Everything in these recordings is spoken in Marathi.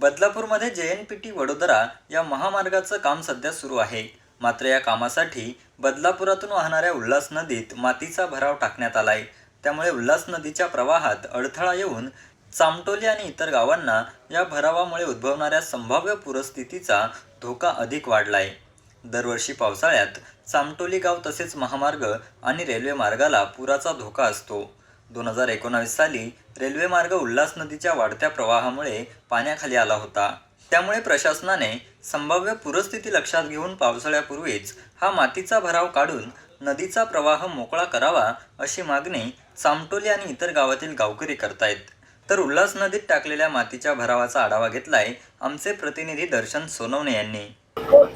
बदलापूरमध्ये जे एन पी टी वडोदरा या महामार्गाचं काम सध्या सुरू आहे. मात्र या कामासाठी बदलापुरातून वाहणाऱ्या उल्हास नदीत मातीचा भराव टाकण्यात आलाय. त्यामुळे उल्हास नदीच्या प्रवाहात अडथळा येऊन चामटोली आणि इतर गावांना या भरावामुळे उद्भवणाऱ्या संभाव्य पूरस्थितीचा धोका अधिक वाढलाय. दरवर्षी पावसाळ्यात चामटोली गाव तसेच महामार्ग आणि रेल्वे मार्गाला पुराचा धोका असतो. दोन हजार एकोणावीस साली रेल्वे मार्ग उल्हास नदीच्या वाढत्या प्रवाहामुळे पाण्याखाली आला होता. त्यामुळे प्रशासनाने संभाव्य पूरस्थिती लक्षात घेऊन पावसाळ्यापूर्वीच हा मातीचा भराव काढून नदीचा प्रवाह मोकळा करावा अशी मागणी चामटोली आणि इतर गावातील गावकरी करतायत. तर उल्हास नदीत टाकलेल्या मातीच्या भरावाचा आढावा घेतलाय आमचे प्रतिनिधी दर्शन सोनवणे यांनी.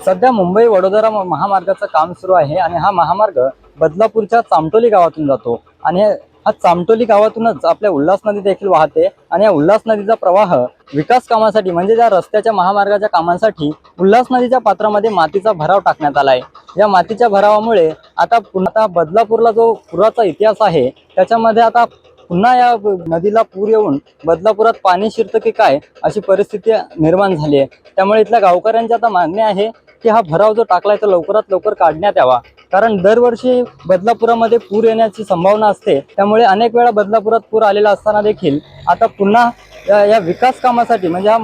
सध्या मुंबई वडोदरा महामार्गाचं काम सुरू आहे आणि हा महामार्ग बदलापूरच्या चामटोली गावातून जातो आणि हा चामटोली गावातूनच आपल्या उल्हास नदी देखील वाहते आणि या उल्हास नदीचा प्रवाह विकास कामासाठी म्हणजे ज्या रस्त्याच्या महामार्गाच्या कामांसाठी उल्हास नदीच्या पात्रामध्ये मातीचा भराव टाकण्यात आला आहे या मातीच्या भरावामुळे आता पुन्हा बदलापूरला जो पुराचा इतिहास आहे त्याच्यामध्ये आता पुन्हा या नदीला पूर येऊन बदलापुरात पाणी शिरतं की काय अशी परिस्थिती निर्माण झाली आहे. त्यामुळे इथल्या गावकऱ्यांची आता मागणी आहे की हा भराव जो टाकलाय तो लवकरात लवकर काढण्यात यावा. कारण दरवर्षी बदलापुरामध्ये पूर येण्याची संभावना असते. त्यामुळे अनेक वेळा बदलापुरात पूर आलेला असताना देखील आता पुन्हा या विकास कामासाठी म्हणजे हा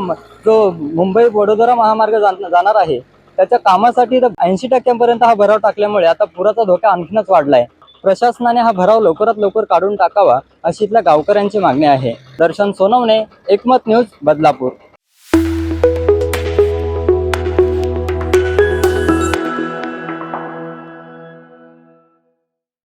जो मुंबई वडोदरा महामार्ग जाण- जाणार आहे त्याच्या कामासाठी ऐंशी टक्क्यांपर्यंत हा भराव टाकल्यामुळे आता पुराचा धोका आणखीनच वाढलाय. प्रशासनाने हा भराव लवकरात लवकर काढून टाकावा अशी इथल्या गावकऱ्यांची मागणी आहे. दर्शन सोनवणे एकमत न्यूज बदलापूर.